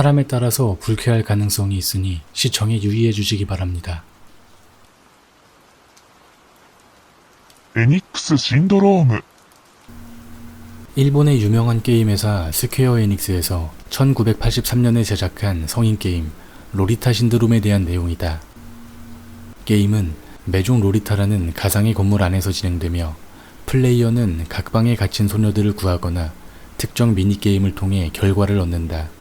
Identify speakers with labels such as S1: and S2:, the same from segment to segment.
S1: 사람에 따라서 불쾌할 가능성이 있으니 시청에 유의해 주시기 바랍니다.
S2: 에닉스 신드롬
S1: 일본의 유명한 게임 회사 스퀘어 에닉스에서 1983년에 제작한 성인 게임 로리타 신드롬에 대한 내용이다. 게임은 매종 로리타라는 가상의 건물 안에서 진행되며 플레이어는 각방에 갇힌 소녀들을 구하거나 특정 미니게임을 통해 결과를 얻는다.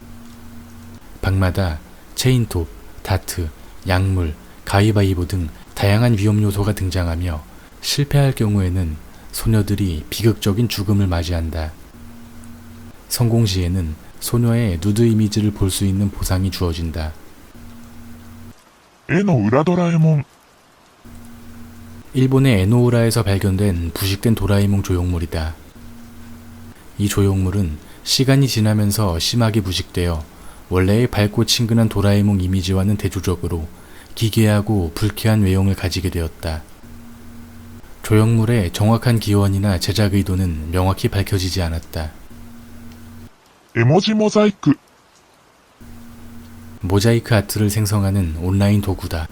S1: 방마다 체인톱, 다트, 약물, 가위바위보 등 다양한 위험 요소가 등장하며 실패할 경우에는 소녀들이 비극적인 죽음을 맞이한다. 성공 시에는 소녀의 누드 이미지를 볼 수 있는 보상이 주어진다.
S2: 에노우라 도라에몽
S1: 일본의 에노우라에서 발견된 부식된 도라에몽 조형물이다. 이 조형물은 시간이 지나면서 심하게 부식되어 원래의 밝고 친근한 도라에몽 이미지와는 대조적으로 기괴하고 불쾌한 외형을 가지게 되었다. 조형물의 정확한 기원이나 제작 의도는 명확히 밝혀지지 않았다.
S2: 에머지 모자이크
S1: 모자이크 아트를 생성하는 온라인 도구다.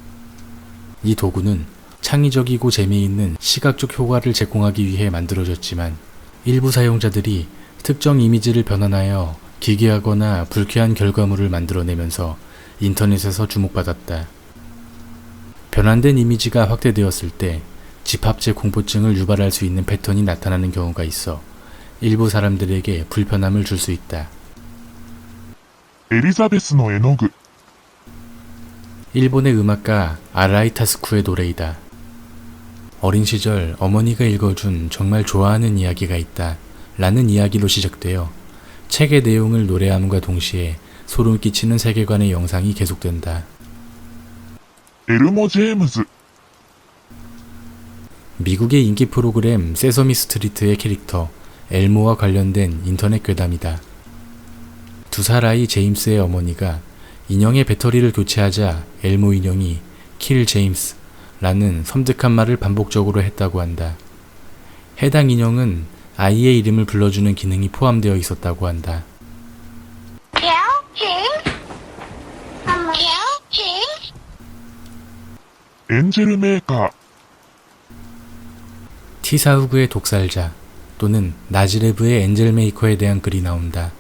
S1: 이 도구는 창의적이고 재미있는 시각적 효과를 제공하기 위해 만들어졌지만 일부 사용자들이 특정 이미지를 변환하여 기괴하거나 불쾌한 결과물을 만들어내면서 인터넷에서 주목받았다. 변환된 이미지가 확대되었을 때 집합체 공포증을 유발할 수 있는 패턴이 나타나는 경우가 있어 일부 사람들에게 불편함을 줄 수 있다.
S2: 에리자베스노 에노그
S1: 일본의 음악가 아라이타스쿠의 노래이다. 어린 시절 어머니가 읽어준 정말 좋아하는 이야기가 있다. 라는 이야기로 시작되어 책의 내용을 노래함과 동시에 소름 끼치는 세계관의 영상이 계속된다.
S2: 에르머 제임즈
S1: 미국의 인기 프로그램 세서미 스트리트의 캐릭터 엘모와 관련된 인터넷 괴담이다. 두 살 아이 제임스의 어머니가 인형의 배터리를 교체하자 엘모 인형이 킬 제임스 라는 섬뜩한 말을 반복적으로 했다고 한다. 해당 인형은 아이의 이름을 불러주는 기능이 포함되어 있었다고 한다.
S2: 엔젤메가
S1: 티사후그의 독살자 또는 나지레브의 엔젤메이커에 대한 글이 나온다.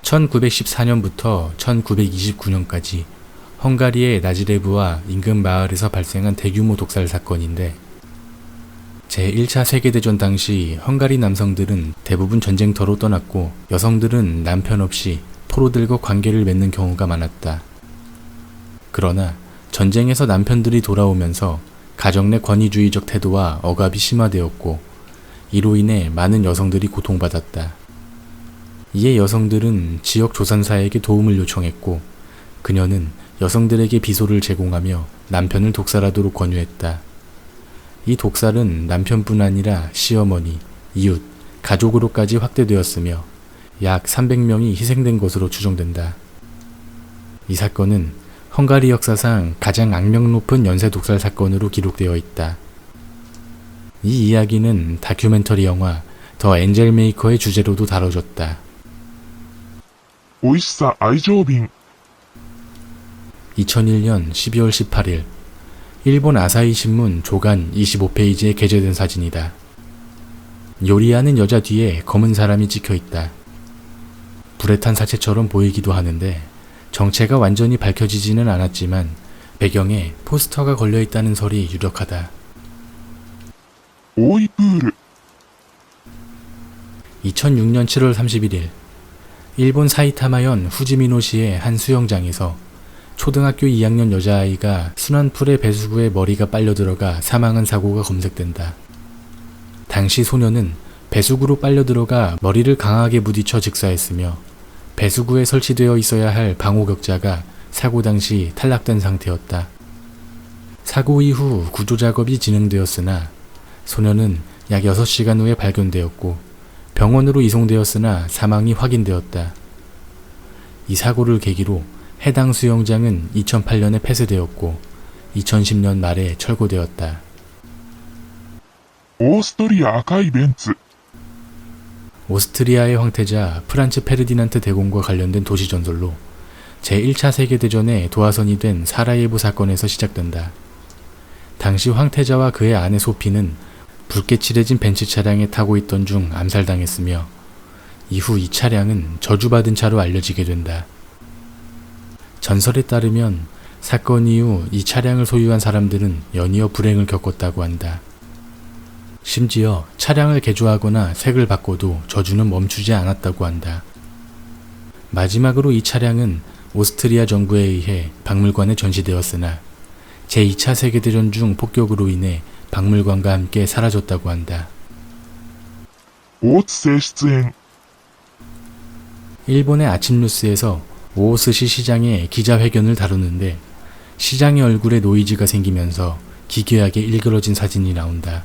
S1: 1914년부터 1929년까지 헝가리의 나지레브와 인근 마을에서 발생한 대규모 독살 사건인데 제1차 세계대전 당시 헝가리 남성들은 대부분 전쟁터로 떠났고 여성들은 남편 없이 포로들과 관계를 맺는 경우가 많았다. 그러나 전쟁에서 남편들이 돌아오면서 가정 내 권위주의적 태도와 억압이 심화되었고 이로 인해 많은 여성들이 고통받았다. 이에 여성들은 지역 조산사에게 도움을 요청했고 그녀는 여성들에게 비소를 제공하며 남편을 독살하도록 권유했다. 이 독살은 남편뿐 아니라 시어머니, 이웃, 가족으로까지 확대되었으며 약 300명이 희생된 것으로 추정된다. 이 사건은 헝가리 역사상 가장 악명 높은 연쇄 독살 사건으로 기록되어 있다. 이 이야기는 다큐멘터리 영화 더 엔젤 메이커의 주제로도 다뤄졌다.
S2: 오이사 아이조빙
S1: 2001년 12월 18일 일본 아사히 신문 조간 25페이지에 게재된 사진이다. 요리하는 여자 뒤에 검은 사람이 찍혀 있다. 불에 탄 사체처럼 보이기도 하는데 정체가 완전히 밝혀지지는 않았지만 배경에 포스터가 걸려 있다는 설이 유력하다.
S2: 오이프르
S1: 2006년 7월 31일 일본 사이타마현 후지미노시의 한 수영장에서 초등학교 2학년 여자아이가 순환풀의 배수구에 머리가 빨려 들어가 사망한 사고가 검색된다. 당시 소녀는 배수구로 빨려 들어가 머리를 강하게 부딪혀 직사했으며 배수구에 설치되어 있어야 할 방호격자가 사고 당시 탈락된 상태였다. 사고 이후 구조 작업이 진행되었으나 소녀는 약 6시간 후에 발견되었고 병원으로 이송되었으나 사망이 확인되었다. 이 사고를 계기로 해당 수영장은 2008년에 폐쇄되었고 2010년 말에 철거되었다.
S2: 오스트리아 아카 이벤츠
S1: 오스트리아의 황태자 프란츠 페르디난트 대공과 관련된 도시 전설로 제1차 세계대전의 도화선이 된 사라예보 사건에서 시작된다. 당시 황태자와 그의 아내 소피는 붉게 칠해진 벤츠 차량에 타고 있던 중 암살당했으며 이후 이 차량은 저주받은 차로 알려지게 된다. 전설에 따르면 사건 이후 이 차량을 소유한 사람들은 연이어 불행을 겪었다고 한다. 심지어 차량을 개조하거나 색을 바꿔도 저주는 멈추지 않았다고 한다. 마지막으로 이 차량은 오스트리아 정부에 의해 박물관에 전시되었으나 제2차 세계대전 중 폭격으로 인해 박물관과 함께 사라졌다고 한다. 일본의 아침 뉴스에서 오오스시 시장의 기자회견을 다루는데 시장의 얼굴에 노이즈가 생기면서 기괴하게 일그러진 사진이 나온다.